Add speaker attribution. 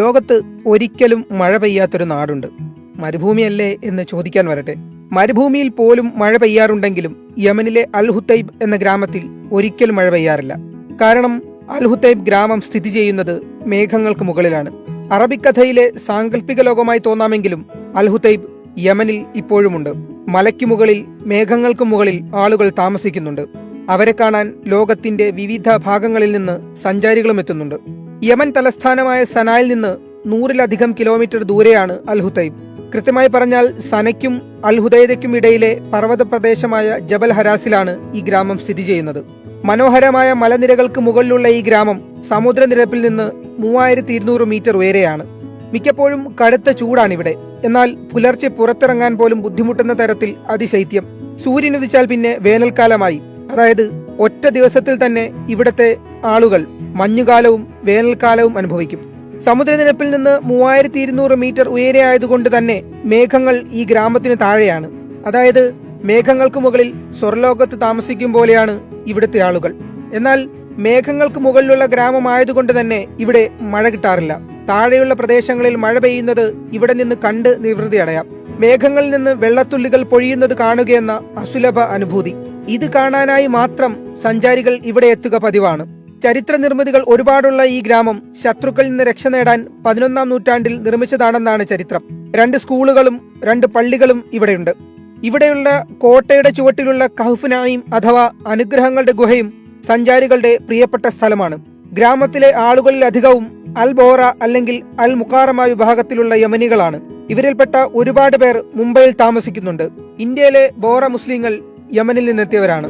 Speaker 1: ലോകത്ത് ഒരിക്കലും മഴ പെയ്യാത്തൊരു നാടുണ്ട്. മരുഭൂമിയല്ലേ എന്ന് ചോദിക്കാൻ വരട്ടെ. മരുഭൂമിയിൽ പോലും മഴ പെയ്യാറുണ്ടെങ്കിലും യമനിലെ അൽ ഹുത്തൈബ് എന്ന ഗ്രാമത്തിൽ ഒരിക്കലും മഴ പെയ്യാറില്ല. കാരണം അൽ ഹുത്തൈബ് ഗ്രാമം സ്ഥിതി ചെയ്യുന്നത് മേഘങ്ങൾക്ക് മുകളിലാണ്. അറബിക്കഥയിലെ സാങ്കല്പിക ലോകമായി തോന്നാമെങ്കിലും അൽ ഹുത്തൈബ് യമനിൽ ഇപ്പോഴുമുണ്ട്. മലയ്ക്കു മുകളിൽ മേഘങ്ങൾക്ക് മുകളിൽ ആളുകൾ താമസിക്കുന്നുണ്ട്. അവരെ കാണാൻ ലോകത്തിന്റെ വിവിധ ഭാഗങ്ങളിൽ നിന്ന് സഞ്ചാരികളും എത്തുന്നുണ്ട്. യമൻ തലസ്ഥാനമായ സനായിൽ നിന്ന് നൂറിലധികം കിലോമീറ്റർ ദൂരെയാണ് അൽഹുതൈബ്. കൃത്യമായി പറഞ്ഞാൽ സനയ്ക്കും അൽഹുദൈദയ്ക്കും ഇടയിലെ പർവത പ്രദേശമായ ജബൽ ഹരാസിലാണ് ഈ ഗ്രാമം സ്ഥിതി ചെയ്യുന്നത്. മനോഹരമായ മലനിരകൾക്ക് മുകളിലുള്ള ഈ ഗ്രാമം സമുദ്രനിരപ്പിൽ നിന്ന് മൂവായിരത്തി ഇരുന്നൂറ് മീറ്റർ ഉയരെയാണ്. മിക്കപ്പോഴും കടുത്ത ചൂടാണിവിടെ. എന്നാൽ പുലർച്ചെ പുറത്തിറങ്ങാൻ പോലും ബുദ്ധിമുട്ടുന്ന തരത്തിൽ അതിശൈത്യം. സൂര്യനുദിച്ചാൽ പിന്നെ വേനൽക്കാലമായി. അതായത് ഒറ്റ ദിവസത്തിൽ തന്നെ ഇവിടത്തെ ആളുകൾ മഞ്ഞുകാലവും വേനൽക്കാലവും അനുഭവിക്കും. സമുദ്രനിരപ്പിൽ നിന്ന് മൂവായിരത്തി ഇരുന്നൂറ് മീറ്റർ ഉയരെ ആയതുകൊണ്ട് തന്നെ മേഘങ്ങൾ ഈ ഗ്രാമത്തിന് താഴെയാണ്. അതായത് മേഘങ്ങൾക്ക് മുകളിൽ സ്വർലോകത്ത് താമസിക്കും പോലെയാണ് ഇവിടുത്തെ ആളുകൾ. എന്നാൽ മേഘങ്ങൾക്ക് മുകളിലുള്ള ഗ്രാമമായതുകൊണ്ട് തന്നെ ഇവിടെ മഴ കിട്ടാറില്ല. താഴെയുള്ള പ്രദേശങ്ങളിൽ മഴ പെയ്യുന്നത് ഇവിടെ നിന്ന് കണ്ട് നിവൃത്തി അടയാം മേഘങ്ങളിൽ നിന്ന് വെള്ളത്തുള്ളികൾ പൊഴിയുന്നത് കാണുകയെന്ന അസുലഭ അനുഭൂതി. ഇത് കാണാനായി മാത്രം സഞ്ചാരികൾ ഇവിടെ എത്തുക പതിവാണ്. ചരിത്ര നിർമ്മിതികൾ ഒരുപാടുള്ള ഈ ഗ്രാമം ശത്രുക്കളിൽ നിന്ന് രക്ഷ നേടാൻ പതിനൊന്നാം നൂറ്റാണ്ടിൽ നിർമ്മിച്ചതാണെന്നാണ് ചരിത്രം. രണ്ട് സ്കൂളുകളും രണ്ട് പള്ളികളും ഇവിടെയുണ്ട്. ഇവിടെയുള്ള കോട്ടയുടെ ചുവട്ടിലുള്ള കഹുഫിനായും അഥവാ അനുഗ്രഹങ്ങളുടെ ഗുഹയും സഞ്ചാരികളുടെ പ്രിയപ്പെട്ട സ്ഥലമാണ്. ഗ്രാമത്തിലെ ആളുകളിൽ അധികവും അൽ ബോറ അല്ലെങ്കിൽ അൽ മുക്കാറമ വിഭാഗത്തിലുള്ള യമനികളാണ്. ഇവരിൽപ്പെട്ട ഒരുപാട് പേർ മുംബൈയിൽ താമസിക്കുന്നുണ്ട്. ഇന്ത്യയിലെ ബോറ മുസ്ലിങ്ങൾ യമനിൽ നിന്നെത്തിയവരാണ്.